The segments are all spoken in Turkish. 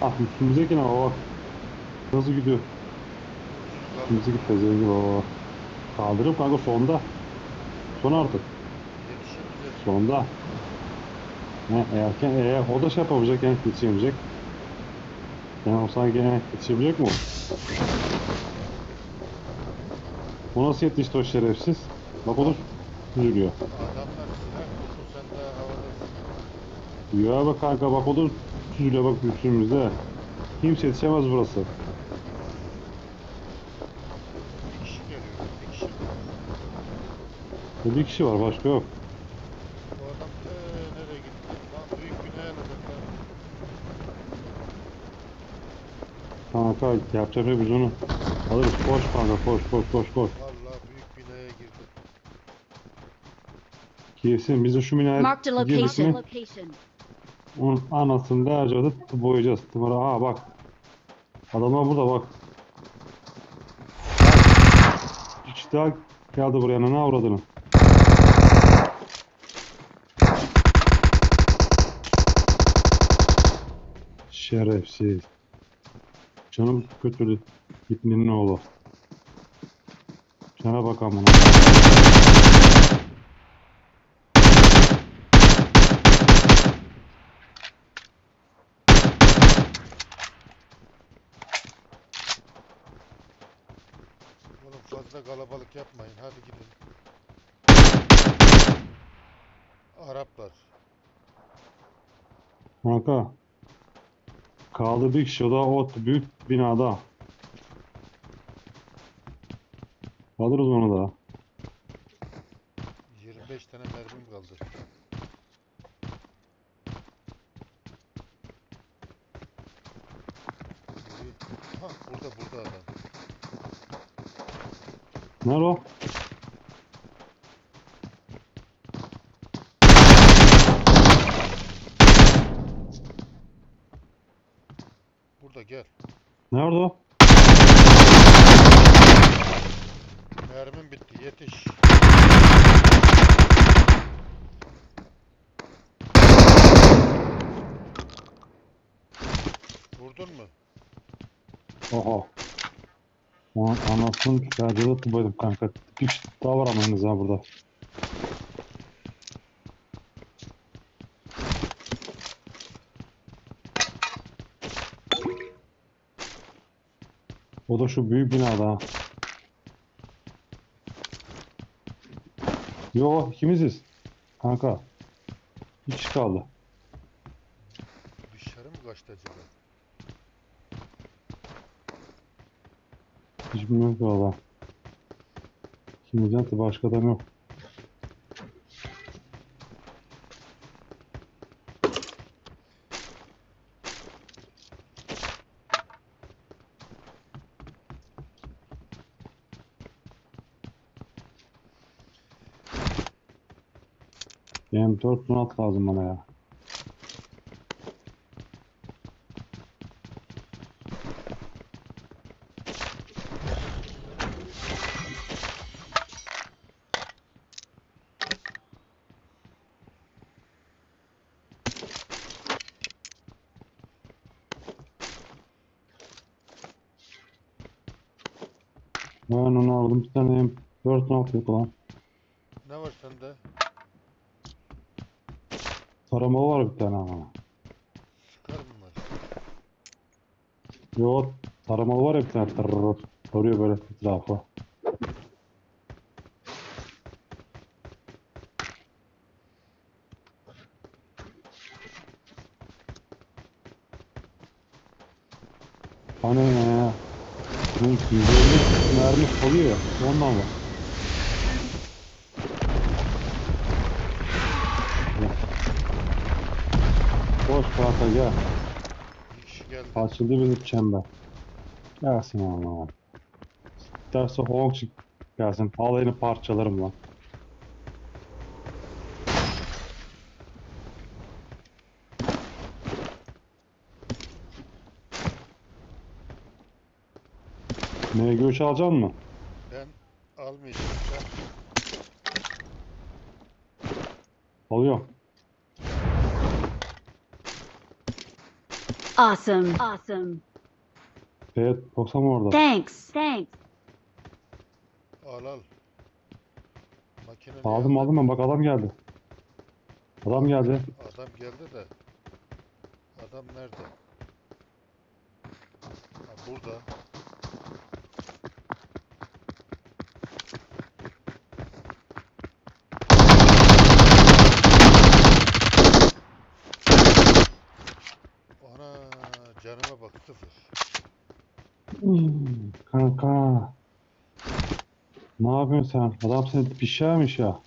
Ah üstümüzdeki ne baba? Nasıl gidiyor? Üstümüze gitti zengin baba. Kaldırıp kanka sonda. Son artık. Sonda. Ne erken eğer o da şey yapamayacak yani yetişemeyecek. Yani o sanki gene yetişebilecek mi o? O nasıl yetişti o şerefsiz? Bak o da yürüyor. Adamlar silah kurdu sen de havadasın. Ya bak kanka bak o da süzülüyor bak üstümüzde. Kimse yetişemez burası. Bir kişi geliyor. Bir kişi. Bir kişi var başka yok. Bu adam eee nereye gitti? Lan büyük binaya alacaklar. Kanka yapacak biz onu alırız. Koş kanka koş koş koş koş. Vallahi büyük binaya girdi. Kesin bizim şu minare Marked a girdik location. Onun anasını acıdı boyayacağız. Tımarı aa bak. Adamlar burada bak. Kişi daha geldi buraya ne avradını. Şerefsiz. Canım kötülü. Gitmenin oğlu. Cana bak amına. Oğlum fazla kalabalık yapmayın. Hadi gidin. Araplar. Kanka. Kaldı bir kişi o da o büyük binada. Alırız onu da. 25 tane mermim kaldı. Ha burada burada adam. Nerede o? Burada gel. Nerede o? Mermim bitti. Yetiş. Vurdun mu? Oha. Lan anasını çıkardığı tıbaydım kanka. Bir daha var ama henüz ha burada. O da şu büyük binada ha. Yo ikimiziz. Kanka. Bir kişi kaldı. Dışarı mı kaçtı acaba? Hiç bilmiyorum ki valla. İkimizden de başka adam yok. Benim 4 donat lazım bana ya. Ben onu aldım. Bir tane hem 4 donat yok lan. Ne var sende? Taramalı var bir tane ama. Sıkar bunlar. Yo taramalı var ya bir tane tırrrr. Soruyor böyle etrafa. Hani ya? Bu 150 mermi ya. Ondan var. Boş kanka gel. Bir kişi geldi. Açıldı bizim çember. Gelsin ama. Derse Hong çık gelsin. Alayını parçalarım lan. MG3 alacaksın mı? Ben almayacağım. Alıyorum. Awesome. Awesome. Evet 90 mı orada? Thanks. Thanks. Al al. Makinenin Aldım aldım ben bak adam geldi. Adam geldi. Adam geldi de. Adam nerede? Ha, burada. Canıma bak sıfır. Hmm, Kanka. Ne yapıyorsun sen? Adam seni pişermiş ya.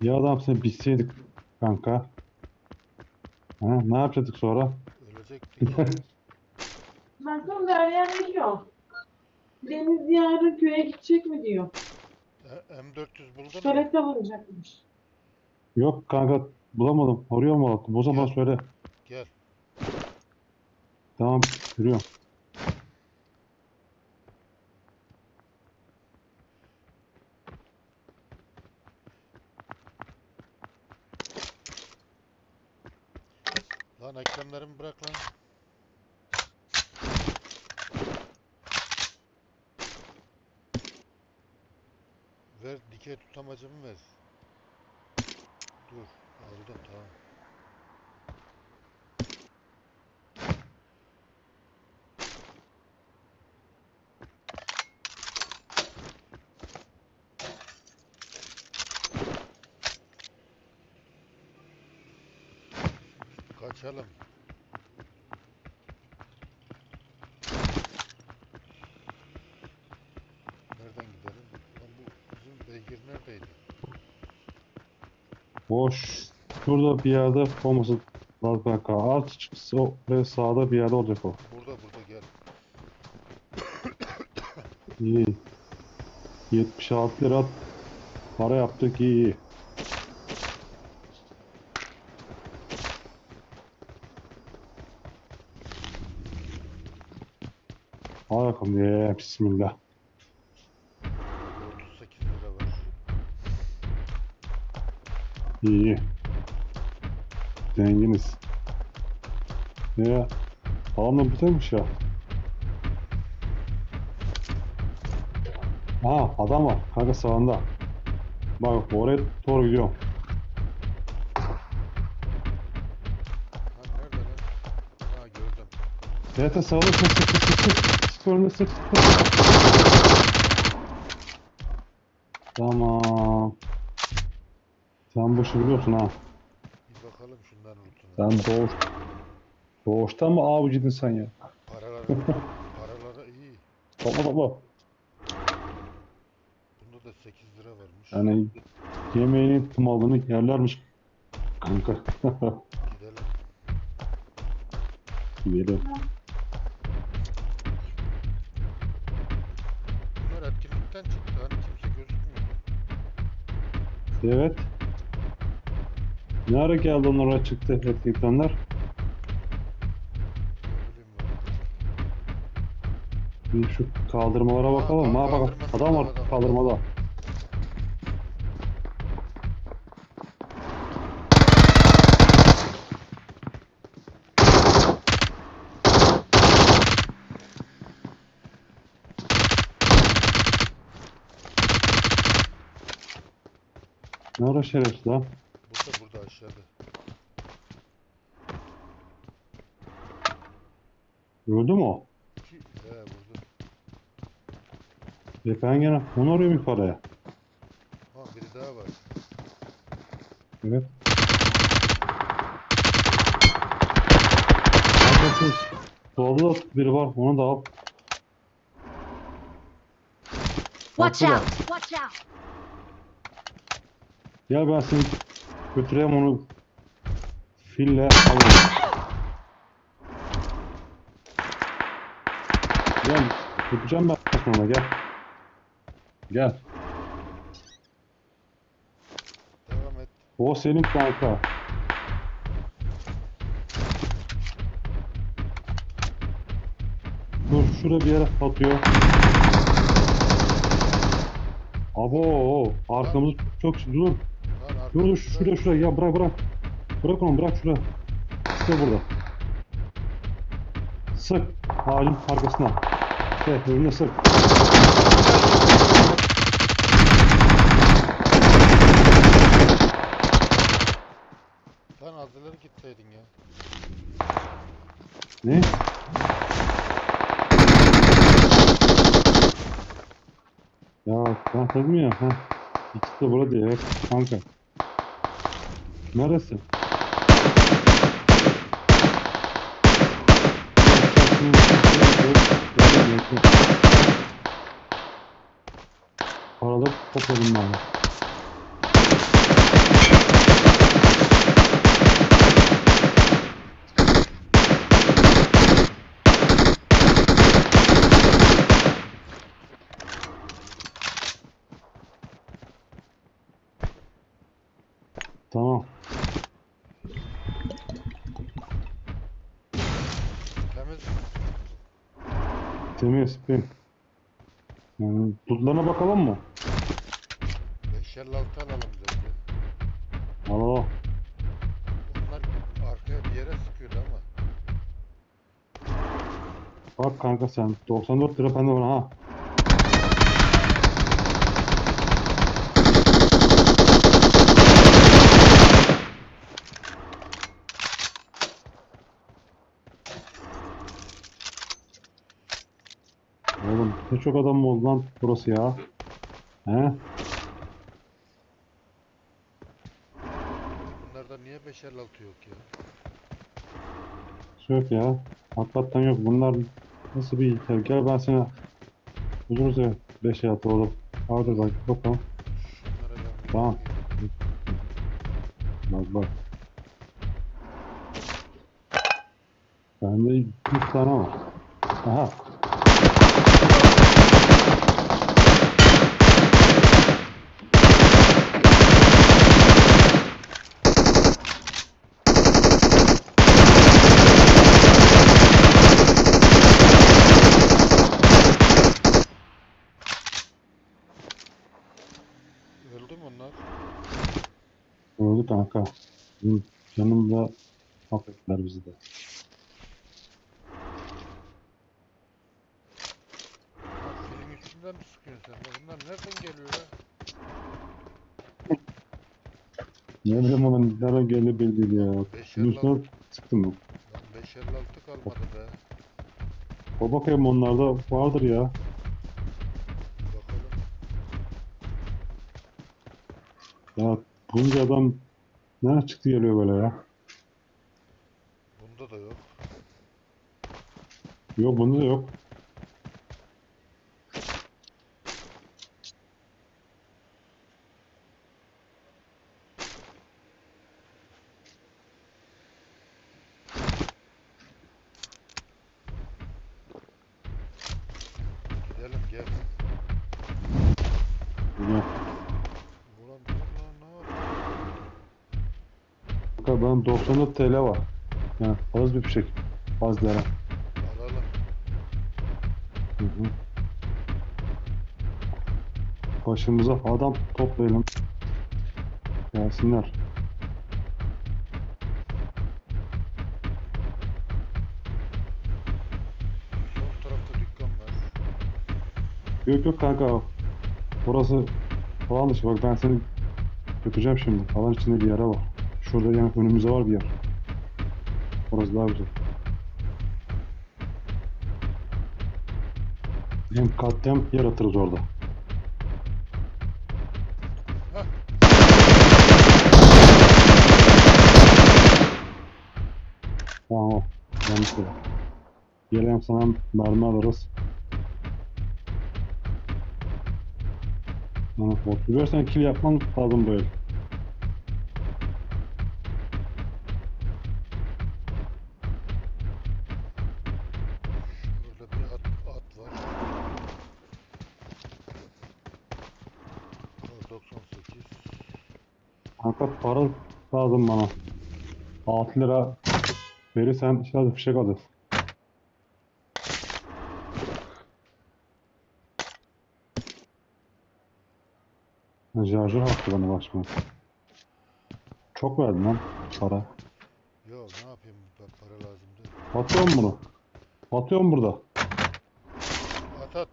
Ya adam seni pişseydik kanka. Ha, ne yapacaktık sonra? Ölecektik. Derya ne diyor? Deniz yarın köye gidecek mi diyor. E, M400 buldun mu? Şerefte bulacakmış. Yok kanka bulamadım. Arıyor mu attım? O zaman Gel. söyle. Gel. Tamam yürüyorum. Lan eklemlerimi bırak lan. Ver dikey tutamacımı ver. Dur aldım tamam. Kaçalım. Nereden gidelim? Lan bu bizim beygir neredeydi? Boş. Şurada bir yerde olması lazım kanka. Alt çıksa ve sağda bir yerde olacak o. Burada burada gel. İyi. 76 lira para yaptık iyi iyi. Al bakalım ye bismillah. İyi. Zenginiz. Ya da buradaymış ya. Aha adam var kanka sağında. Bak oraya doğru gidiyorum. Ha nerede lan? Ha gördüm. Evet sağda sık sık sık sık sık. Sık önünde sık sık. Tamam. Sen bu işi biliyorsun ha. Bir bakalım şundan lootuna. Sen doğuş. Doğuştan mı avcıydın sen ya? Paraları, paraları iyi. Baba baba. Bunda da 8 lira varmış. Yani yemeğini malını yerlermiş. Kanka. Gidelim. Gidelim. Bunlar etkinlikten çıktı. Hani kimse gözükmüyor. Evet. Ne ara geldi onlar oraya çıktı bileyim ben. Bir şu kaldırmalara bakalım. Ha bak adam var kaldırmada. Ne ara şerefsiz lan? Burada burada aşağıda. Öldü mü o? Ki, he burada. E ben gene onu arıyorum yukarıya. Ha biri daha var. Evet. Arkadaşlar solda da biri var onu da al. Watch Haklılar. out. Watch out. Gel ben seni götüreyim onu fille alayım. Götüreceğim ben sonra gel. Gel. Devam et. O senin kanka. Dur şurada bir yere atıyor. Abo arkamız çok dur. Dur dur şuraya şuraya ya bırak bırak. Bırak onu bırak şuraya. İşte burada. Sık ağacın arkasına. Evet önüne sık. Lan az ileri gitseydin ya. Ne? Ya ben dedim ya. Heh. İkisi de burada. Evet kanka. Neresi? Topladım ben. Tamam. Temiz. Temiz. Ben. Yani tutlarına bakalım mı? 556 alalım önce. Al al. Bunlar arkaya bir yere sıkıyordu ama. Bak kanka sen 94 lira bende var ha. Oğlum ne çok adam mı oldu lan burası ya? He? 556 yok ya? Yok ya. Hakikaten yok. Bunlar nasıl bir ihtiyaç? Gel ben sana buluruz ya 5 hayatı oğlum. Hadi bak bakalım. Şunlara ben bir Tamam. bakayım. Bak bak. Bende 100 tane var. Aha. Öldü mü onlar? Öldü kanka. Canımla affettiler bizi de. Lan filin üstünden mi sıkıyorsun sen de? Bunlar nereden geliyor ya? Ne bileyim oğlum belli değil ya. Beş Şunun elli üstüne sıktım mı? Lan 556 kalmadı be. O bakayım onlarda vardır ya. Bakalım. Ya bunca adam nereden çıktı geliyor böyle ya? Bunda da yok. Yok bunda da yok. Gidelim gel. Ya. Ulan dur lan ne var? 94 TL var. Yani az bir fişek. Az lira. Alalım. Hı hı. Başımıza adam toplayalım. Gelsinler. Sol tarafta dükkan var. Yok yok kanka. Burası falan dışı. Bak ben seni götüreceğim şimdi. Alan içinde bir yere var. Şurada yani önümüzde var bir yer. Orası daha güzel. Hem katliam yaratırız orada. Tamam o. Yanlış. Gelelim sana mermi alırız. Tamam, oturuyorsan kill yapman lazım böyle. 6 lira verirsen işte fişek alırız. Şarjör hakkı bana başma. Çok verdin lan para. Yo ne yapayım ben para lazımdı. Atıyorum bunu. Atıyorum burada. At at.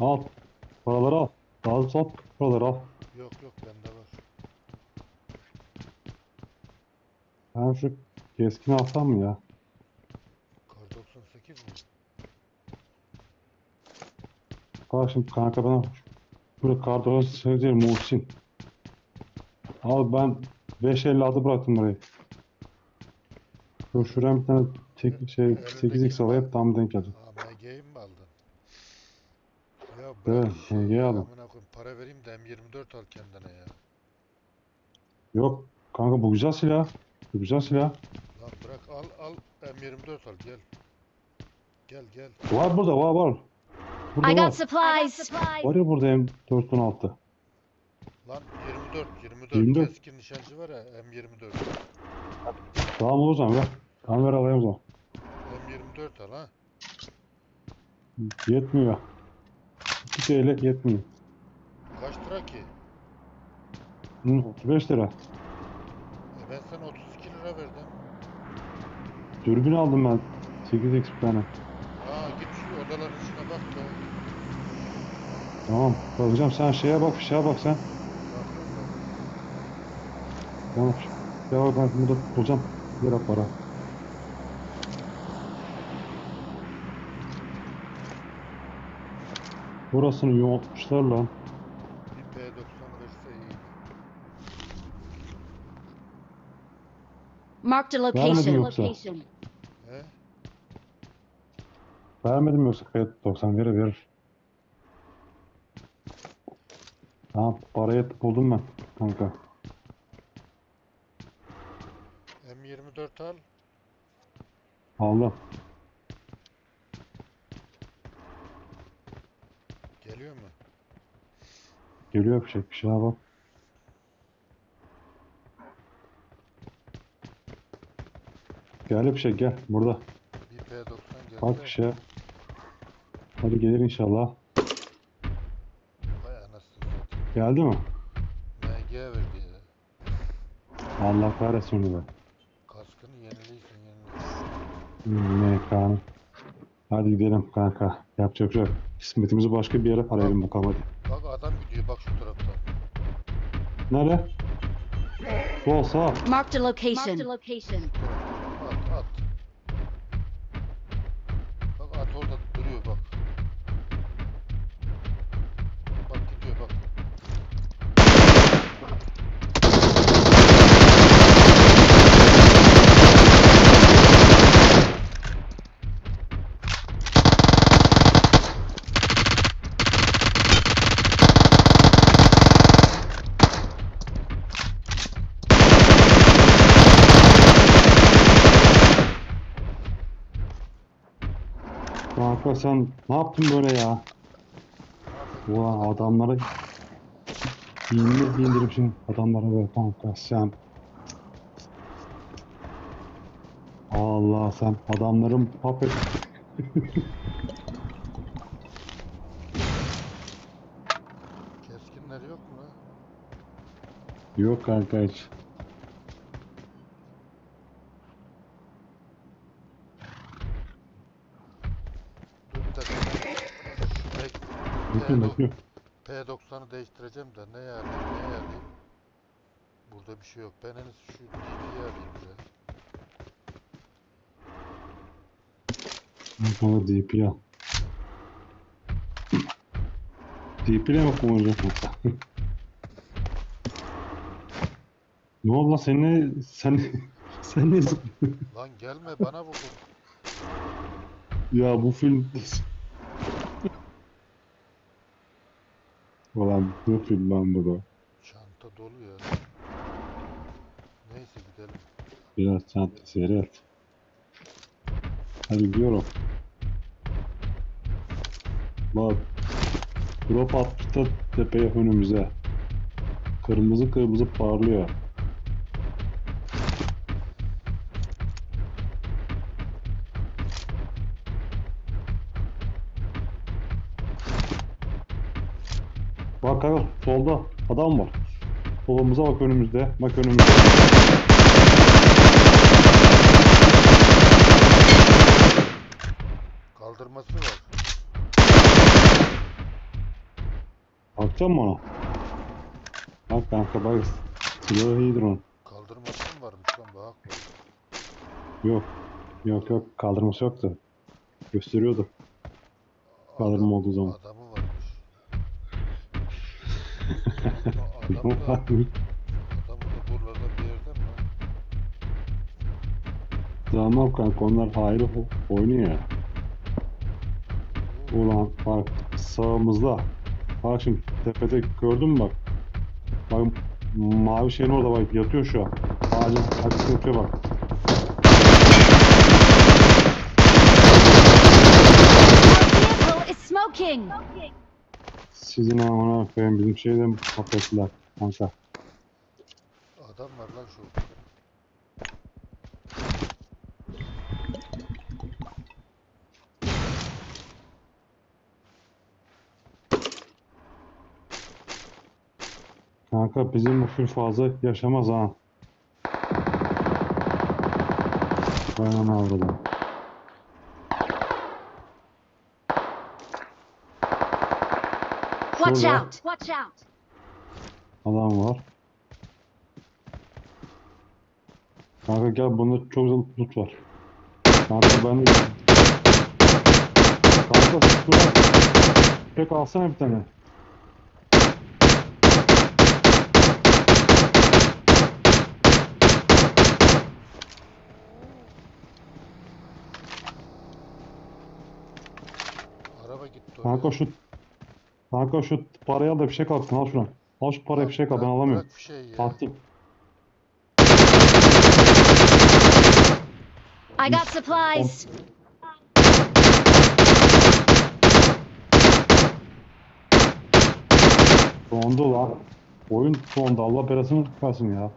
Al. Paraları al. Daha sat paraları al. Yok yok bende var. Ben şu keskini alsam mı ya? Kar 98 mi? Bak şimdi kanka bana burada kartonu söyleyeceğim Muhsin. Abi ben 556 bıraktım burayı. Dur şuraya bir tane tek şey 8x alayım tam denk gelecek. Ha MG'yi mi aldın? Ya Evet, bırak işi MG'yi ya, aldım. amına koyayım, para vereyim de M24 al kendine ya. Yok kanka bu güzel silah. Bu güzel silah. Lan bırak al al M24 al gel. Gel gel. Var burada var var. I Burada got var. supplies. Var ya burada M416. Lan 24 24, 24. keskin nişancı var ya M24. Tamam o zaman ver. Tamam ver alayım o zaman. M24 al ha. Yetmiyor. 2 TL yetmiyor. Kaç lira ki? Hı, 35 lira. E ben sana 32 lira verdim. Dürbün aldım ben. 8x bir tane. Aa git şu odaların içine bak be. Tamam. Bakacağım sen şeye bak, şeye bak sen. Tamam. Ya bak ben burada bulacağım. Yere para. Burasını yoğunmuşlar lan. Bir P90 verse iyi. Marked a Vermedin location. yoksa? Location. Vermedim yoksa P90 verir verir. Tamam parayı buldum ben kanka. M24 al. Aldım. Geliyor mu? Geliyor bir şey bir şeye bak. Gel bir şey gel burada. Bir P90 geldi. Bak bir şeye. Hadi gelir inşallah. Vay anasını satayım. Geldi mi? MG verdi ya. Allah kahretsin onu be. Kaskını yenileysin yenileysin. Hmm, Ne kanı. Hadi gidelim kanka. Yapacak bir şey yok. Kısmetimizi başka bir yere arayalım bakalım hadi. Bak adam gidiyor bak şu tarafta. Nerede? Sol sağ. Marked a location. Marked a location. At at. Bak at orada duruyor bak. Bak gidiyor bak. Kanka sen ne yaptın böyle ya? Vay adamları indir indirip şimdi adamlara böyle kanka sen Allah sen adamların puppet Keskinler yok mu yok kanka hiç. Dur bir dakika. ben Şu P- Bakıyorum P- bakıyorum. P90'ı değiştireceğim de ne yani ne yani? Burada bir şey yok. Ben en iyisi şu DP'yi arayayım biraz. Bana DP al. DP ile mi kullanacak yoksa? ne oldu lan sen ne sen sen ne Lan gelme bana bu. ya bu film Ulan bu film lan bu da. Çanta dolu ya. Neyse gidelim. Biraz çanta seyret. Hadi gidiyorum. Bak. Drop attı tepeye önümüze. Kırmızı kırmızı parlıyor. Bak kanka solda adam var. Solumuza bak önümüzde. Bak önümüzde. Kaldırması var. Bakacak mı ona? Bak kanka bak. Silahı iyidir onun. Kaldırması mı varmış lan bak. Yok. Yok yok kaldırması yoktu. Gösteriyordu. Kaldırma Adam- olduğu zaman. Adamı Adam da, adam da buralarda bir yerde mi? Tamam kanka onlar o- oynuyor ya. Ulan bak sağımızda. Bak şimdi tepede gördün mü bak. Bak mavi şeyin orada bak yatıyor şu an. Ağacın arkasında yatıyor bak. Our vehicle is smoking. Sizin amına koyayım bizim şeyden paketler kanka. Adam var lan şu. Kanka bizim bu full fazla yaşamaz ha. Ben onu avradım. Watch Şurada out. Watch out. adam var. Kanka gel bunda çok güzel loot var. Kanka ben de... Kanka şuradan tek alsana bir tane. Araba gitti oraya. Kanka şu Kanka şu parayı al da bir şey kalsın al şunu. Al şu parayı bir şey kal ben alamıyorum. Bırak bir şey ya. Attım. I got supplies. Dondu lan. Oyun dondu. Allah belasını versin ya.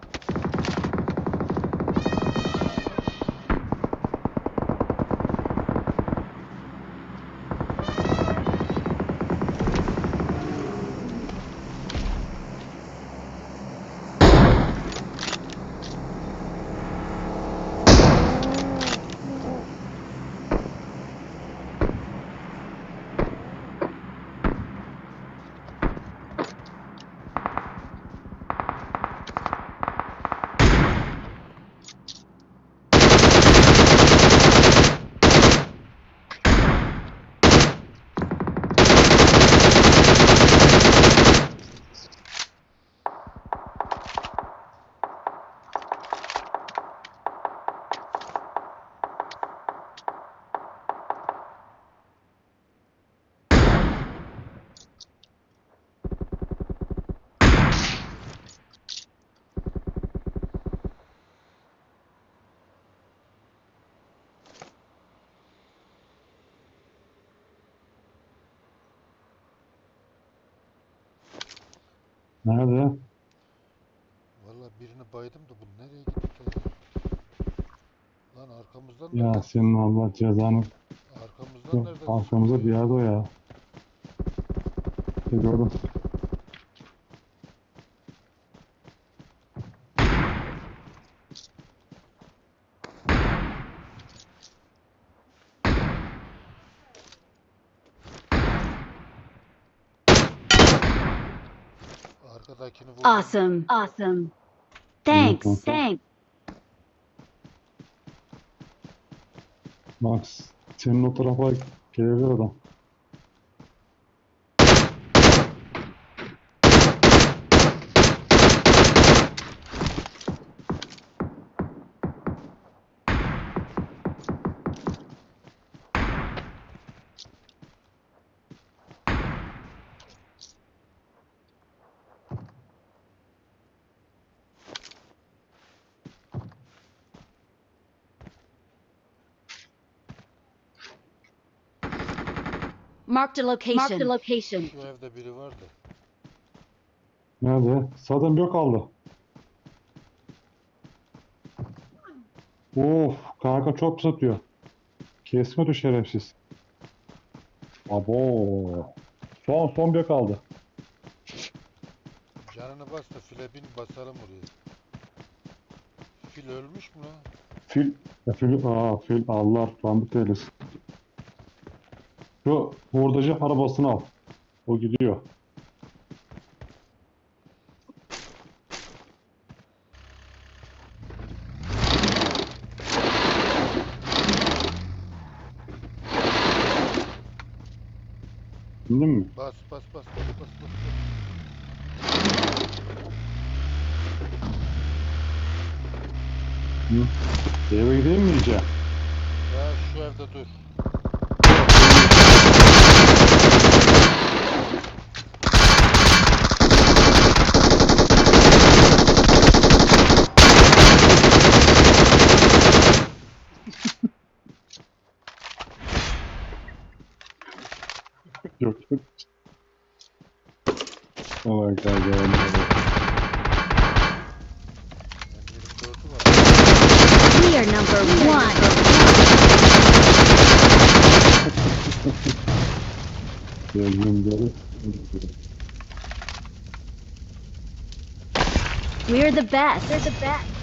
Nerede? Valla birini baydım da bu nereye gitti? Lan arkamızdan Ya nereden? senin Allah cezanı. Arkamızdan Yok, nereden? arkamızda bir yerde o ya. İşte gördüm. Arkadakini vurdum. Awesome. Awesome. Thanks. Thanks. Max, senin o tarafa gelebilir adam. Marked a location. Marked a location. Şu evde biri vardı. Nerede? Zaten bir kaldı. Of, kanka çok pis atıyor. Kesme tu şerefsiz. Abo. Son son bir kaldı. Canını bas da file bin basalım oraya. Fil ölmüş mü lan? Fil, fil, aa fil Allah rahmet eylesin. Şu hurdacı arabasını al. O gidiyor. Bindin mi? Bas bas bas bas bas bas. bas. Eve gideyim mi iyice? Ya şu evde dur. Oh my god. ya, M24'ü var. We are number one. We're the best. We're the best.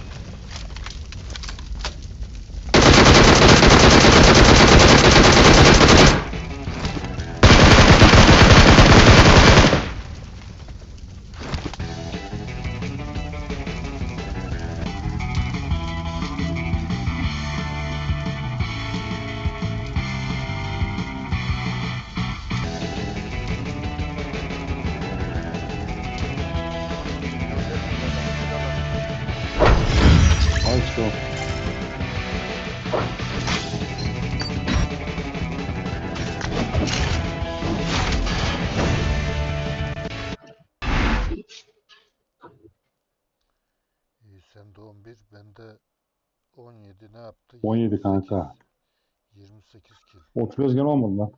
17 ne yaptı? 17 kanka. 28 kill. 30 gene olmadı lan.